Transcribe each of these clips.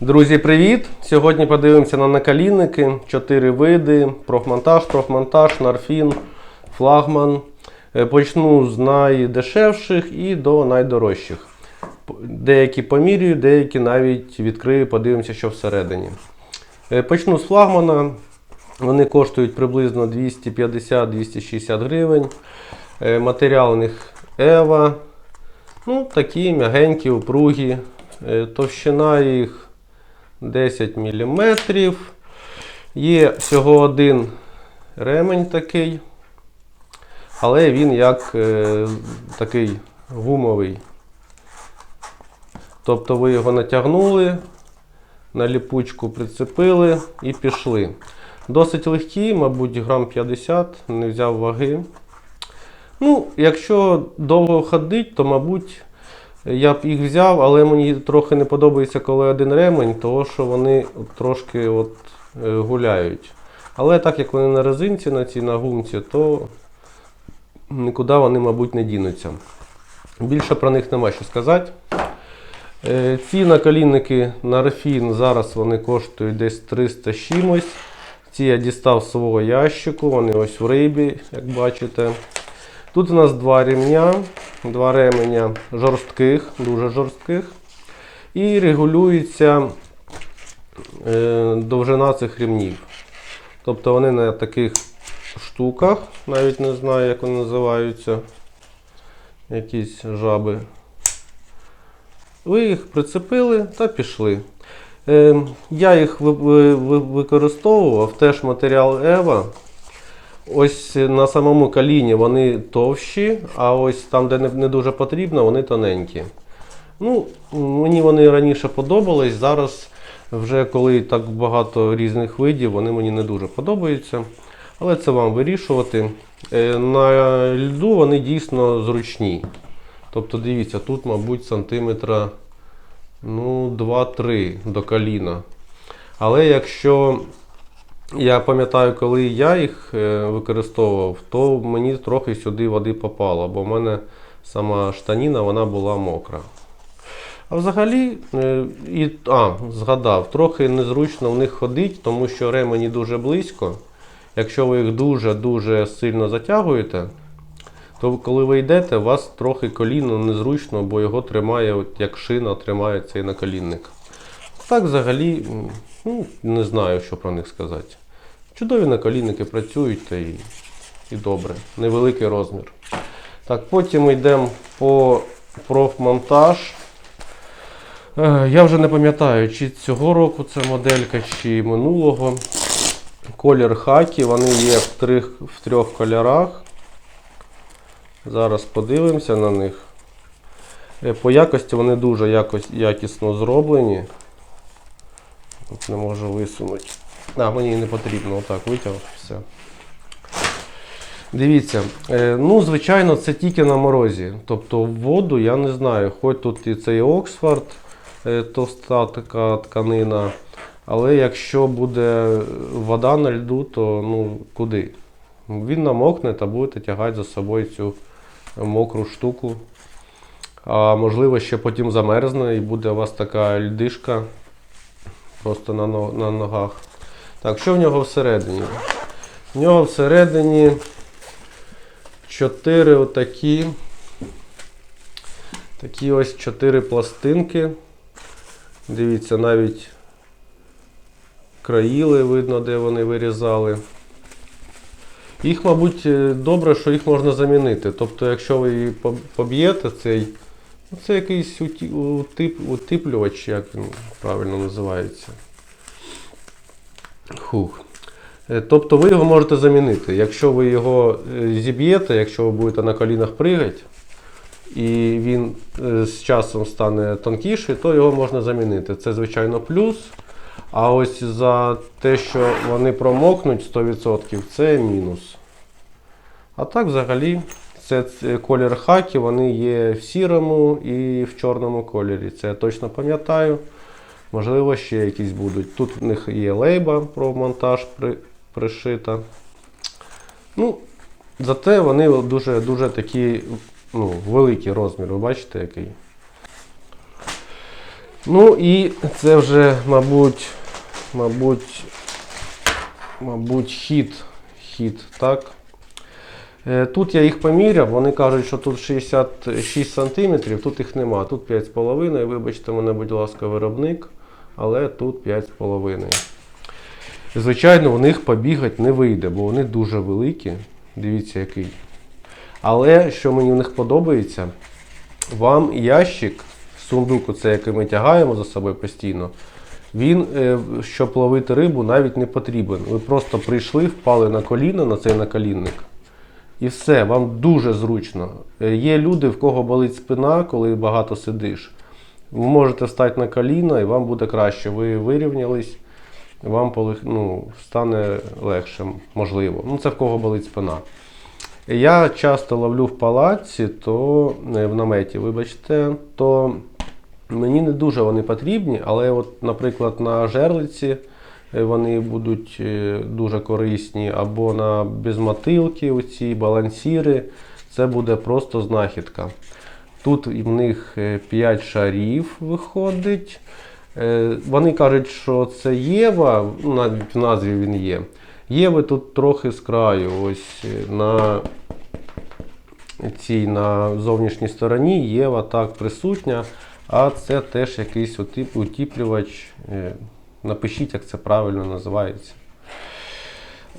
Друзі, привіт! Сьогодні подивимося на накалінники. Чотири види: профмонтаж, профмонтаж, нарфін, флагман. Е, Почну з найдешевших і до найдорожчих. Деякі помірюю, деякі навіть відкрию, подивимося, що всередині. Е, Почну з флагмана. Вони коштують приблизно 250-260 гривень. Е, Матеріал у них Ева. Ну, такі м'ягенькі, упругі. Товщина їх 10 мм. Є всього один ремень такий, але він як е, такий гумовий. Тобто ви його натягнули, на ліпучку прицепили і пішли. Досить легкі, мабуть, грам 50, не взяв ваги. Ну, якщо довго ходить, то, мабуть, я б їх взяв, але мені трохи не подобається, коли один ремень, тому що вони трошки от, е, гуляють. Але так як вони на резинці, на цій на гумці, то нікуди вони, мабуть, не дінуться. Більше про них нема що сказати. Е, Ці наколінники на рефін зараз вони коштують десь 300 чимось. Ці я дістав з свого ящику, вони ось в рибі, як бачите. Тут у нас два ремня, два ременя жорстких, дуже жорстких. І регулюється е, довжина цих ремнів. Тобто вони на таких штуках, навіть не знаю, як вони називаються. Якісь жаби. Ви їх прицепили та пішли. Е, я їх ви- ви- ви- використовував, теж матеріал Ева. Ось на самому коліні вони товщі, а ось там, де не, дуже потрібно, вони тоненькі. Ну, мені вони раніше подобались. Зараз, вже коли так багато різних видів, вони мені не дуже подобаються. Але це вам вирішувати. Е, На льду вони дійсно зручні. Тобто, дивіться, тут, мабуть, сантиметра ну, 2-3 до коліна. Але якщо я пам'ятаю, коли я їх е, використовував, то мені трохи сюди води попало, бо в мене сама штаніна вона була мокра. А взагалі, е, і, а, згадав, трохи незручно в них ходить, тому що ремені дуже близько. Якщо ви їх дуже-дуже сильно затягуєте, то коли ви йдете, у вас трохи коліно незручно, бо його тримає, от як шина тримає цей наколінник. Так взагалі, ну, не знаю, що про них сказати. Чудові наколінники працюють та і, і добре. Невеликий розмір. Так, потім йдемо по профмонтаж. Е, Я вже не пам'ятаю, чи цього року це моделька, чи минулого. Колір хакі, вони є в трьох, в трьох кольорах. Зараз подивимося на них. Е, По якості вони дуже якось, якісно зроблені. От не можу висунути. А, мені не потрібно, отак витягнув все. Дивіться, е, ну, звичайно, це тільки на морозі. Тобто воду я не знаю, хоч тут і цей Оксфорд, е, товста така тканина. Але якщо буде вода на льду, то ну куди? Він намокне та будете тягати за собою цю мокру штуку. А можливо, ще потім замерзне і буде у вас така льдишка просто на, на ногах. Так, що в нього всередині? В нього всередині чотири отакі. Такі ось чотири пластинки. Дивіться, навіть країли видно, де вони вирізали. Їх, мабуть, е, добре, що їх можна замінити. Тобто, якщо ви поб'єте, цей, це якийсь утип, утиплювач, як він правильно називається. Хух. Е, Тобто ви його можете замінити. Якщо ви його е, зіб'єте, якщо ви будете на колінах пригати, і він е, з часом стане тонкіший, то його можна замінити. Це, звичайно, плюс. А ось за те, що вони промокнуть 100%, це мінус. А так, взагалі, це колір хакі, вони є в сірому і в чорному кольорі. Це я точно пам'ятаю. Можливо, ще якісь будуть. Тут в них є лейба про монтаж при, пришита. Ну, зате вони дуже, дуже такі ну, великі розміри. Ви бачите, який. Ну і це вже, мабуть, мабуть, мабуть, хід. Хід, так. Е, Тут я їх поміряв, вони кажуть, що тут 66 см, тут їх нема, тут 5,5. Вибачте мене, будь ласка, виробник, але тут 5,5. Звичайно, у них побігати не вийде, бо вони дуже великі. Дивіться, який. Але що мені в них подобається, вам ящик, сундук, оце, який ми тягаємо за собою постійно, він, е, щоб ловити рибу, навіть не потрібен. Ви просто прийшли, впали на коліно на цей наколінник. І все, вам дуже зручно. Е, Є люди, в кого болить спина, коли багато сидиш. Ви можете встати на коліна і вам буде краще. Ви вирівнялись, вам ну, стане легше, можливо. Ну, це в кого болить спина. Я часто ловлю в палаці, то е, в наметі, вибачте, то мені не дуже вони потрібні, але, от, наприклад, на жерлиці вони будуть е, дуже корисні, або на безмотилки, оці балансіри, це буде просто знахідка. Тут в них 5 шарів виходить. Е, Вони кажуть, що це Єва, ну, в назві він є. Єви тут трохи з краю, ось е, на цій на зовнішній стороні Єва так присутня, а це теж якийсь утіплювач. Напишіть, як це правильно називається.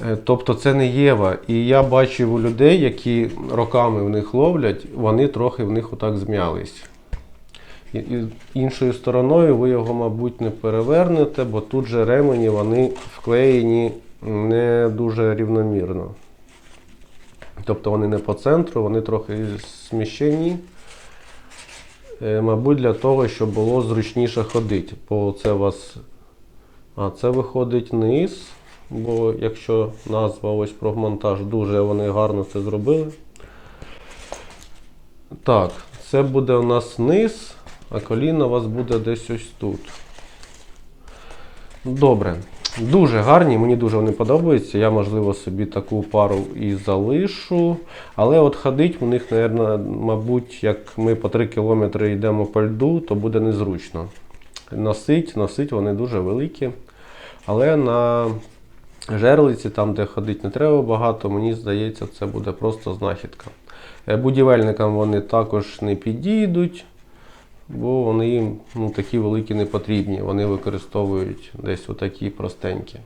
Е, Тобто це не Єва. І я бачив у людей, які роками в них ловлять, вони трохи в них отак зм'ялись. Іншою стороною ви його, мабуть, не перевернете, бо тут же ремені вони вклеєні не дуже рівномірно. Тобто вони не по центру, вони трохи сміщені. Е, Мабуть, для того, щоб було зручніше ходити. Бо це вас. А це виходить низ. Бо якщо назва ось про монтаж, дуже вони гарно це зробили. Так, це буде у нас низ, а коліно у вас буде десь ось тут. Добре. Дуже гарні, мені дуже вони подобаються. Я, можливо, собі таку пару і залишу. Але от ходить у них, мабуть, як ми по 3 кілометри йдемо по льду, то буде незручно. Носить, носить вони дуже великі. Але на жерлиці, там, де ходити не треба багато, мені здається, це буде просто знахідка. Е, Будівельникам вони також не підійдуть, бо вони їм ну, такі великі не потрібні. Вони використовують десь отакі простенькі.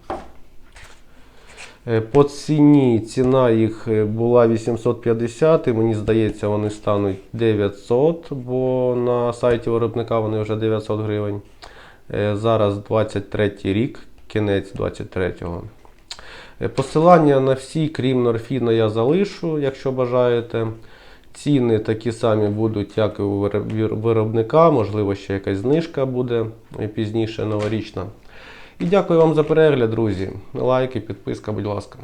Е, По ціні ціна їх е, була 850, і мені здається, вони стануть 900, бо на сайті виробника вони вже 900 гривень. Е, Зараз 23 рік, кінець 23-го. Е, Посилання на всі, крім Норфіна, я залишу, якщо бажаєте. Ціни такі самі будуть, як і у виробника, можливо, ще якась знижка буде пізніше новорічна. І дякую вам за перегляд, друзі. Лайки, підписка, будь ласка.